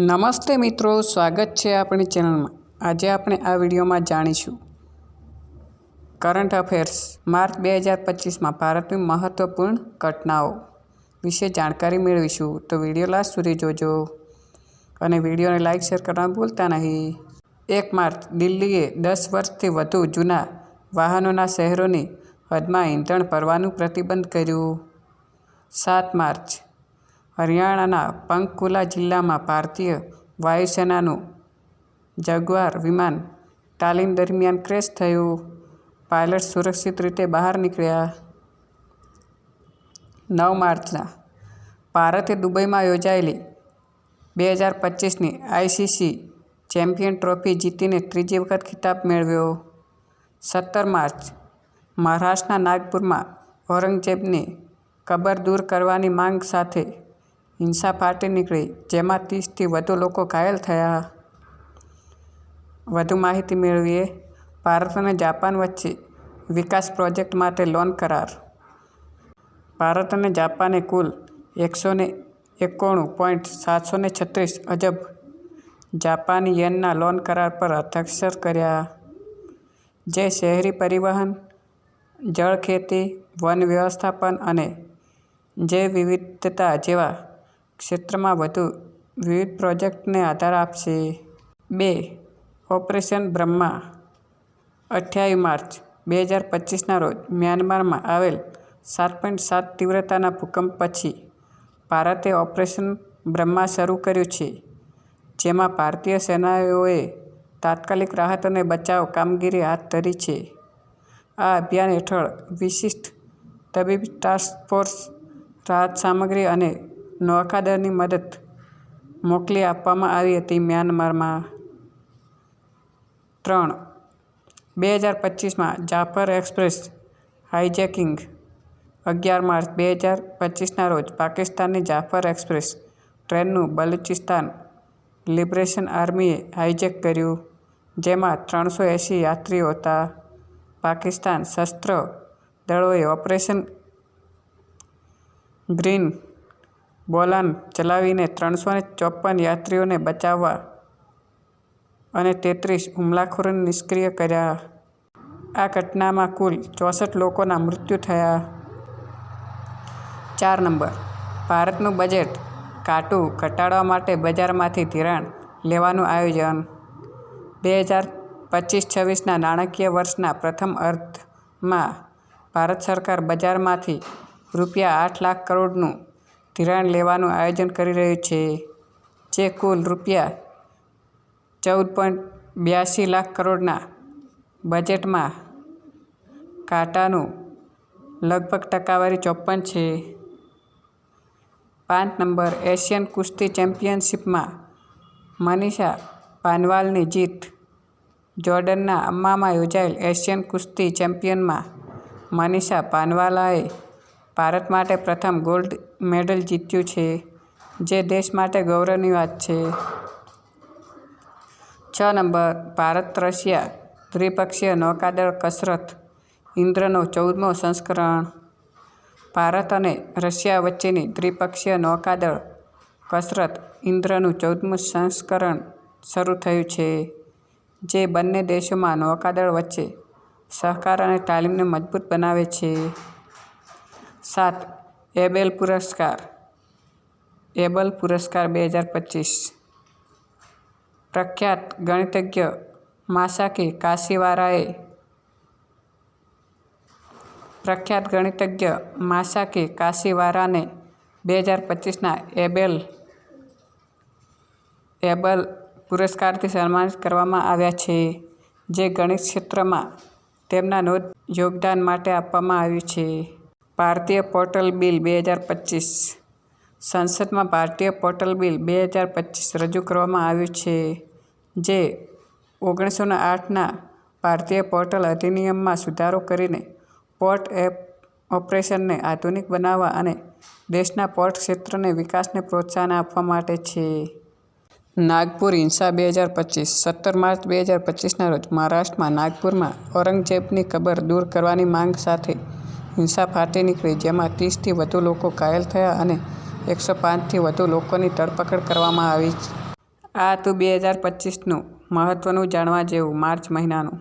નમસ્તે મિત્રો, સ્વાગત છે આપણી ચેનલમાં. આજે આપણે આ વિડીયોમાં જાણીશું. કરંટ અફેર્સ, માર્ચ બે હજાર પચીસમાં ભારતની મહત્વપૂર્ણ ઘટનાઓ વિશે જાણકારી મેળવીશું. તો વીડિયો લાસ્ટ સુધી જોજો અને વિડીયોને લાઇક શેર કરવાનું ભૂલતા નહીં. એક માર્ચ, દિલ્હીએ દસ વર્ષથી વધુ જૂના વાહનોના શહેરોની હદમાં ઈંધણ ભરવાનું પ્રતિબંધ કર્યું. સાત માર્ચ હરિયાણાના પંકુલા જિલ્લામાં ભારતીય વાયુસેનાનું જગવાર વિમાન તાલીમ દરમિયાન ક્રેશ થયું. પાયલટ સુરક્ષિત રીતે બહાર નીકળ્યા. નવ માર્ચના ભારતે દુબઈમાં યોજાયેલી બે હજાર પચીસની આઈસીસી ચેમ્પિયન ટ્રોફી જીતીને ત્રીજી વખત ખિતાબ મેળવ્યો. સત્તર માર્ચ, મહારાષ્ટ્રના નાગપુરમાં ઔરંગઝેબની કબર દૂર કરવાની માંગ સાથે હિંસા ફાટી નીકળી. જેમાં ત્રીસથી વધુ લોકો ઘાયલ થયા. વધુ માહિતી મેળવીએ. ભારત અને જાપાન વચ્ચે વિકાસ પ્રોજેક્ટ માટે લોન કરાર. ભારત અને જાપાને કુલ એકસો ને એકોણું પોઈન્ટ સાતસો ને છત્રીસ અજબ જાપાની યેનના લોન કરાર પર હસ્તાક્ષર કર્યા. જે શહેરી પરિવહન જળ ખેતી વન વ્યવસ્થાપન અને જૈવ વિવિધતા જેવા ક્ષેત્રમાં વધુ વિવિધ પ્રોજેક્ટને આધાર આપશે. બે, ઓપરેશન બ્રહ્મા. અઠ્યાવીસ માર્ચ, બે હજાર પચીસના રોજ મ્યાનમારમાં આવેલ સાત પોઈન્ટ સાત તીવ્રતાના ભૂકંપ પછી ભારતે ઓપરેશન બ્રહ્મા શરૂ કર્યું છે, જેમાં ભારતીય સેનાઓએ તાત્કાલિક રાહત અને બચાવ કામગીરી હાથ ધરી છે. આ અભિયાન હેઠળ વિશિષ્ટ તબીબી ટાસ્ક ફોર્સ, રાહત સામગ્રી અને નૌકાદળની મદદ મોકલી આપવામાં આવી હતી મ્યાનમારમાં. ત્રણ. બે હજાર પચીસમાં જાફર એક્સપ્રેસ હાઇજેકિંગ અગિયાર માર્ચ બે હજાર પચીસના રોજ પાકિસ્તાનની જાફર એક્સપ્રેસ ટ્રેનનું બલુચિસ્તાન લિબરેશન આર્મીએ હાઇજેક કર્યું, જેમાં ત્રણસો એંસી યાત્રીઓ હતા. પાકિસ્તાન શસ્ત્ર દળોએ ઓપરેશન ગ્રીન બોલાન ચલાવીને ત્રણસો ને ચોપન યાત્રીઓને બચાવવા અને તેત્રીસ હુમલાખોરોને નિષ્ક્રિય કર્યા. આ ઘટનામાં કુલ ચોસઠ લોકોના મૃત્યુ થયા. ચાર નંબર. ભારતનું બજેટ કાટું ઘટાડવા માટે બજારમાંથી ધિરાણ લેવાનું આયોજન. બે હજાર પચીસ છવ્વીસના નાણાકીય વર્ષના પ્રથમ અર્ધમાં ભારત સરકાર બજારમાંથી રૂપિયા આઠ લાખ કરોડનું ધિરાણ લેવાનું આયોજન કરી રહ્યું છે, જે કુલ રૂપિયા ચૌદ પોઈન્ટ બ્યાસી લાખ કરોડના બજેટમાં કાટાનું લગભગ ટકાવારી ચોપન છે. પાંચ નંબર એશિયન કુસ્તી ચેમ્પિયનશિપમાં મનીષા પાનવાલની જીત, જોર્ડનના અમ્મામાં યોજાયેલ એશિયન કુસ્તી ચેમ્પિયનમાં મનીષા પાનવાલાએ ભારત માટે પ્રથમ ગોલ્ડ મેડલ જીત્યું છે, જે દેશ માટે ગૌરવની વાત છે. છ નંબર, ભારત રશિયા દ્વિપક્ષીય નૌકાદળ કસરત, ઇન્દ્રનો ચૌદમો સંસ્કરણ. ભારત અને રશિયા વચ્ચેની દ્વિપક્ષીય નૌકાદળ કસરત, ઇન્દ્રનું ચૌદમું સંસ્કરણ શરૂ થયું છે, જે બંને દેશોમાં નૌકાદળ વચ્ચે સહકાર અને તાલીમને મજબૂત બનાવે છે. સાત. એબેલ પુરસ્કાર. એબલ પુરસ્કાર બે હજાર પચીસ. પ્રખ્યાત ગણિતજ્ઞ માસાકી કાશીવારાએ પ્રખ્યાત ગણિતજ્ઞ માસાકી કાશીવારાને બે હજાર પચીસના એબેલ, એબલ પુરસ્કારથી સન્માનિત કરવામાં આવ્યા છે, જે ગણિત ક્ષેત્રમાં તેમના નોંધ યોગદાન માટે આપવામાં આવ્યું છે. ભારતીય પોર્ટલ બિલ બે હજાર પચીસ. સંસદમાં ભારતીય પોર્ટલ બિલ બે હજાર પચીસ રજૂ કરવામાં આવ્યું છે, જે ઓગણીસો આઠના ભારતીય પોર્ટલ અધિનિયમમાં સુધારો કરીને પોર્ટ એપ ઓપરેશનને આધુનિક બનાવવા અને દેશના પોર્ટ ક્ષેત્રને વિકાસને પ્રોત્સાહન આપવા માટે છે. નાગપુર હિંસા બે હજાર પચીસ. સત્તર માર્ચ બે હજાર પચીસના રોજ મહારાષ્ટ્રમાં નાગપુરમાં ઔરંગઝેબની કબર દૂર કરવાની માંગ સાથે હિંસા ફાટી નીકળી જેમાં ત્રીસથી વધુ લોકો ઘાયલ થયા અને એકસો પાંચથી વધુ લોકોની ધરપકડ કરવામાં આવી આ હતું બે હજાર પચીસનું મહત્ત્વનું જાણવા જેવું માર્ચ મહિનાનું.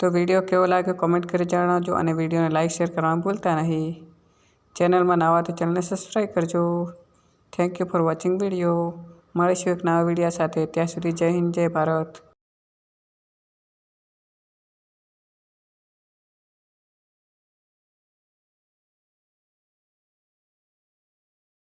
તો વીડિયો કેવો લાગ્યો કોમેન્ટ કરી જણાવજો અને વિડીયોને લાઇક શેર કરવાનું ભૂલતા નહીં. ચેનલમાં નવા તો ચેનલને સબસ્ક્રાઈબ કરજો. Thank you for watching video. મળીશું એક નવા વિડીયા સાથે. ત્યાં સુધી જય હિન્દ, જય ભારત.